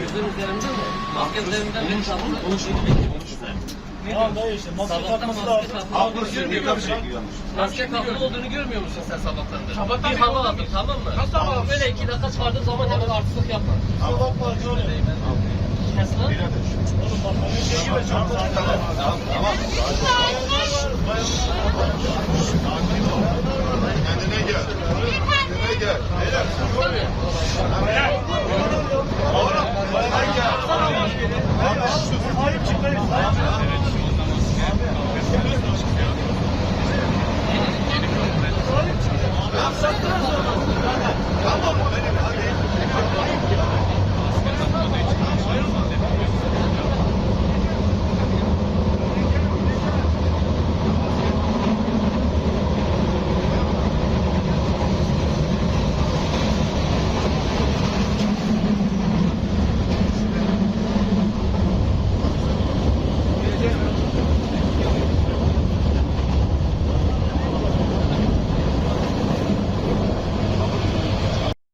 Gözün mi? Maske üzerinden dayı işte maske takması lazım. Abla olduğunu görmüyor musun? Maske takılı olduğunu görmüyor musun sen sabahtandır? Sabahtan Bir hava olduğunu aldım tamam mı? Nasıl hava aldın? Böyle iki dakika çıkardığın zaman hemen artistlik yapma. Kusura bakma şöyle. Kes lan. Oğlum bak bana şey gibi çok Tamam tamam. Kendine gel. Kendine gel. Beyler. Sahip